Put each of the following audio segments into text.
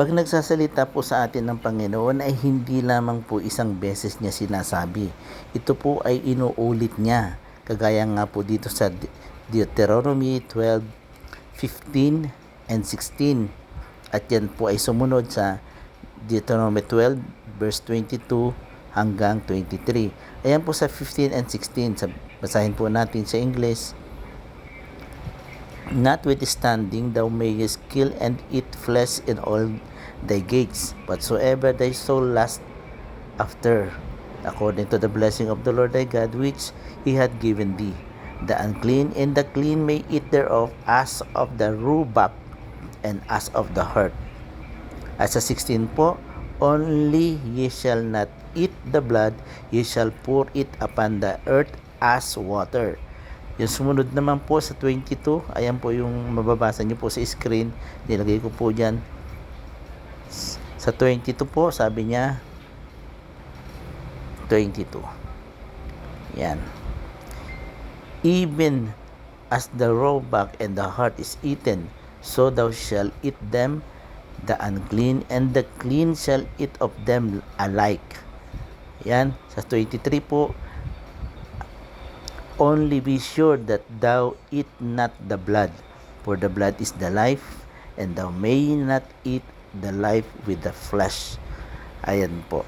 Pag nagsasalita po sa atin ng Panginoon ay hindi lamang po isang beses niya sinasabi. Ito po ay inuulit niya. Kagaya nga po dito sa De- Deuteronomy 12, 15 and 16. At yan po ay sumunod sa Deuteronomy 12 verse 22 hanggang 23. Ayan po sa 15 and 16. Sa, basahin po natin sa English. Notwithstanding, thou mayest kill and eat flesh in all thy gates, whatsoever thy soul lust after, according to the blessing of the Lord thy God, which he had given thee. The unclean and the clean may eat thereof, as of the rhubarb and as of the hurt. At sa 16 po, only ye shall not eat the blood, ye shall pour it upon the earth as water. Yung sumunod naman po sa 22, ayan po yung mababasa nyo po sa screen. Nilagay ko po dyan. Sa 22 po, sabi niya, 22. Yan. Even as the roebuck and the hart is eaten, so thou shalt eat them, the unclean and the clean shall eat of them alike. Yan. Sa 23 po, only be sure that thou eat not the blood, for the blood is the life, and thou may not eat the life with the flesh. Ayan po.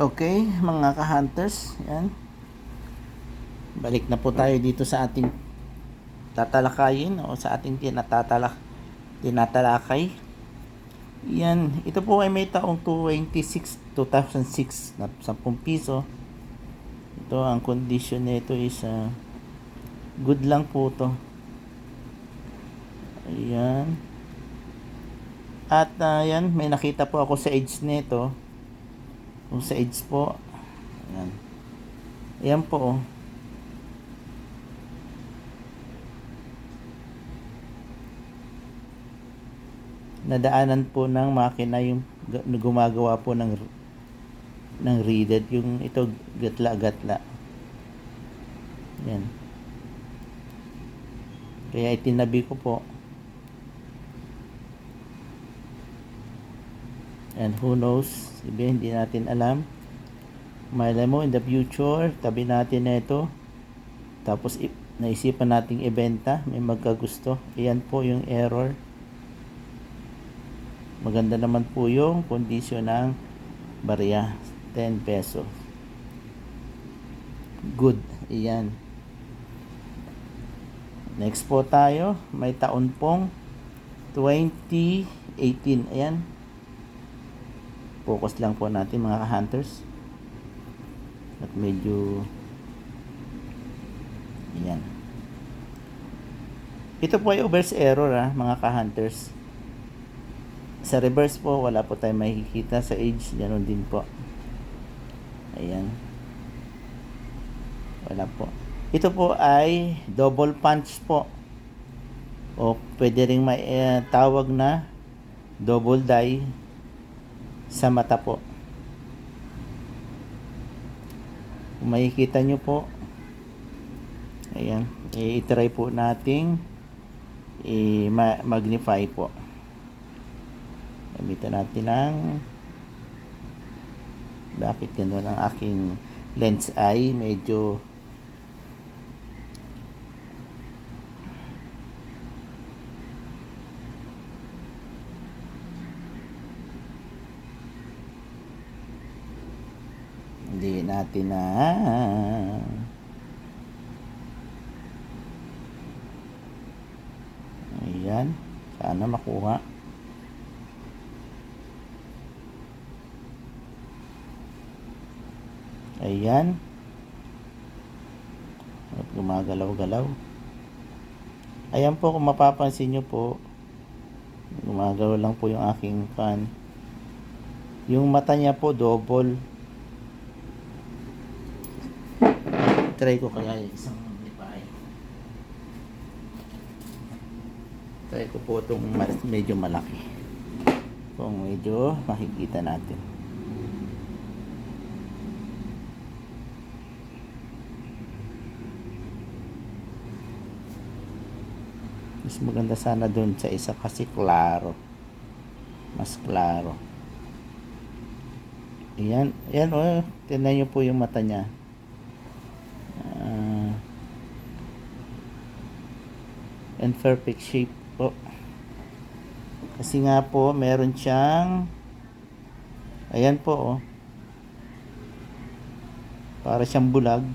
Okay, mga ka-hunters, yan. Balik na po tayo dito sa ating tatalakayin o sa ating tinatatalak tinatalakay. Yan, ito po ay may taong 26 2006 na 10 piso. Ito ang condition nito is ah, good lang po to. Ayan. At ah, yan, may nakita po ako sa edge nito. Kung sa edge po. Ayan. Ayan po oh. Nadaanan po ng makina yung ga- gumagawa po ng ng reader yung ito gatla gatla yan. Kaya itinabi ko po. And who knows iba hindi natin alam. Malay mo in the future tabi natin na ito. Tapos naisipan nating ibenta may magkagusto. Iyan po yung error Maganda naman po yung kondisyon ng barya. 10 peso. Good. Iyan. Next po tayo. May taon pong 2018. Ayan. Focus lang po natin mga hunters. At medyo Ayan. Ito po ay reverse error ah, mga ka-hunters. Sa reverse po, wala po tayong makikita sa age. Ganon din po. Ayan. Wala po. Ito po ay double punch po. O pwede rin may eh, tawag na double die sa mata po. Kung makikita nyo po, ayan, i-try po nating i-magnify po. Gamitan natin ng bakit ganun ang aking lens eye. Medyo hindi natin na ayan. Sana makuha Ayan. At gumagalaw-galaw. Ayan po kung mapapansin nyo po, gumagalaw lang po yung aking fan. Yung mata niya po double. Try ko kaya isang magnifier. Try ko po itong medyo malaki. Kung medyo makikita natin. Mas maganda sana doon sa isa kasi klaro. Mas klaro. Ayan, ayan oh, tingnan niyo po yung mata niya. Ah, and perfect shape po. Kasi nga po, meron siyang ayan po oh. Para siyang bulag.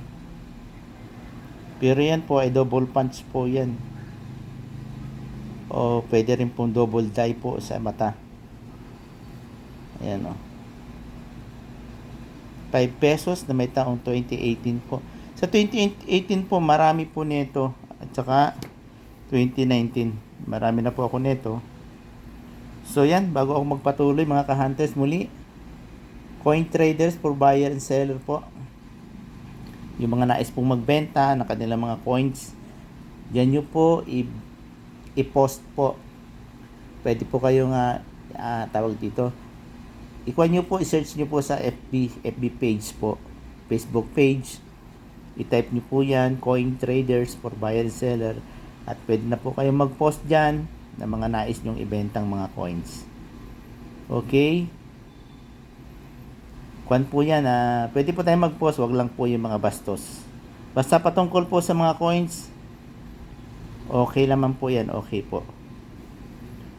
Pero yan po ay double punch po yan. O pwede rin pong double dye po sa mata. Ayan oh. 5 pesos na may taong 2018 po. Sa 2018 po, marami po nito. At saka 2019, marami na po ako nito. So yan, bago ako magpatuloy mga ka-hunters muli, coin traders for buyer and seller po. Yung mga nais pong magbenta ng kanilang mga coins, yan nyo po i- i-post po. Pwede po kayong ah, ah, tawag dito, ikuha nyo po, i-search nyo po sa FB, FB page po, Facebook page. I-type nyo po yan, coin traders for buyer and seller. At pwede na po kayong mag-post dyan ng mga nais nyong ibentang mga coins. Okay? Kwan po yan, ah, pwede po tayo mag-post, wag lang po yung mga bastos. Basta patungkol po sa mga coins, okay naman po yan, okay po.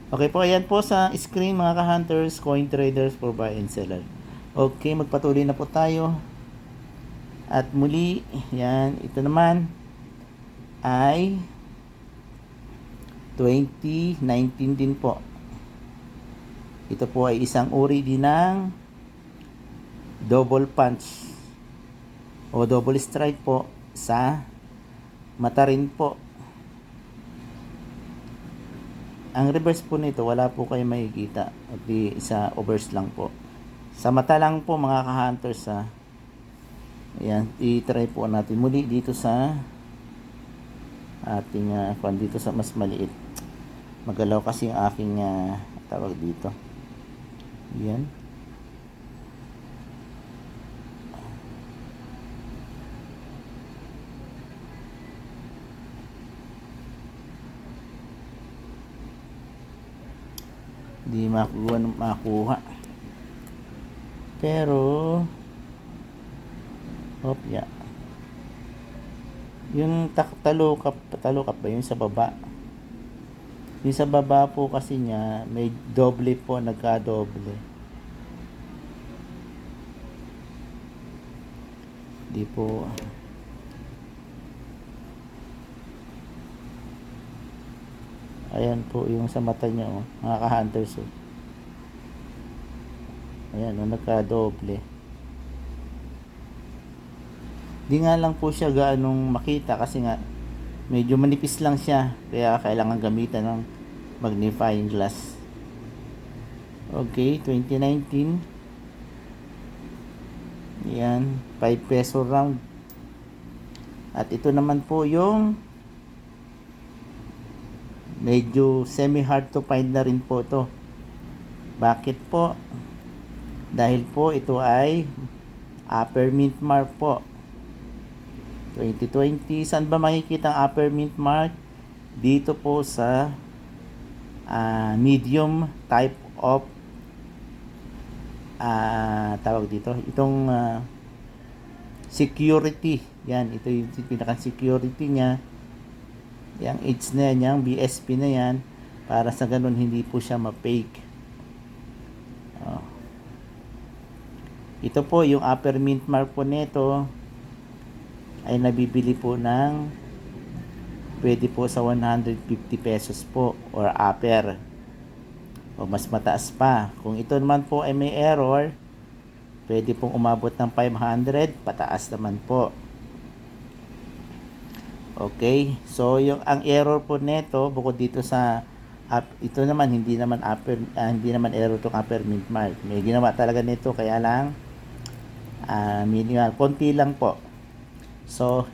Okay po, ayan po sa screen mga ka-hunters, coin traders for buy and seller. Okay, magpatuloy na po tayo. At muli, yan, ito naman ay 2019 din po. Ito po ay isang uri din ng double punch o double strike po sa mata rin po ang reverse po nito, wala po kayo makikita. At di sa overs lang po. Sa mata lang po mga ka-hunters ha. Ayan, i-try po natin muli dito sa ating uh, kung dito sa mas maliit. Magalaw kasi yung aking ah, tawag dito. Ayan. Hindi makuha makuha. Pero Hopya. Yung tak talukap, talukap ba yun sa baba? Yung sa baba po kasi niya, may doble po, nagka-doble. Di po. Ayan po yung sa mata niya, oh, mga ka-hunters. Oh. Ayan, oh, nagka-doble. Di nga lang po siya gaanong makita kasi nga medyo manipis lang siya kaya kailangan gamitan ng magnifying glass. Okay, 2019. Yan, 5 peso round. At ito naman po yung medyo semi hard to find na rin po to. Bakit po? Dahil po ito ay upper mint mark po. 2020. Saan ba makikita ang upper mint mark? Dito po sa ah, medium type of ah tawag dito. Itong ah, security. Yan, ito yung pinaka-security niya. Yang AIDS na yan, yung BSP na yan. Para sa ganun, hindi po siya ma-fake. Oh. Ito po, yung upper mint mark po nito ay nabibili po ng pwede po sa 150 pesos po or upper o mas mataas pa. Kung ito naman po ay may error, pwede pong umabot ng 500, pataas naman po. Okay, so yung ang error po nito bukod dito sa up, ito naman hindi naman upper ah, hindi naman error tong upper mint mark. May ginawa talaga nito kaya lang ah minimal konti lang po. So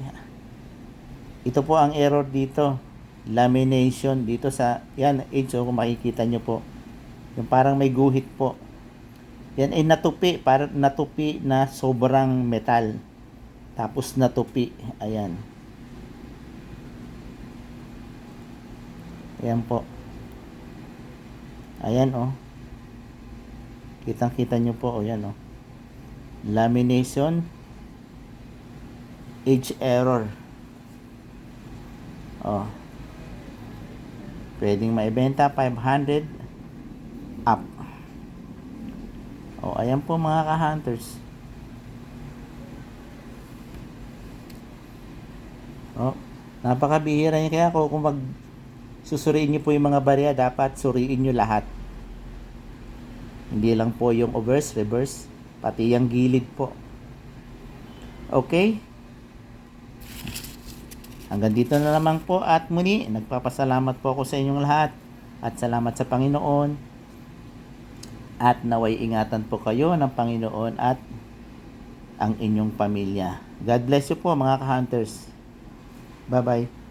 ito po ang error dito. lamination dito sa, yan, edge, oh, kung makikita nyo po. Yung parang may guhit po. Yan ay natupi, para natupi na sobrang metal. Tapos natupi, ayan. Ayan po. Ayan oh. Kitang-kita nyo po, oh yan oh. Lamination edge error. Oh. Pwedeng maibenta 500 up. Oh, ayan po mga ka-hunters. Oh, napakabihira niya kaya ako kung mag susuriin niyo po yung mga barya, dapat suriin niyo lahat. Hindi lang po yung overs, reverse, pati yung gilid po. Okay? Hanggang dito na lamang po at muli, nagpapasalamat po ako sa inyong lahat at salamat sa Panginoon at naway ingatan po kayo ng Panginoon at ang inyong pamilya. God bless you po mga ka-hunters. Bye-bye.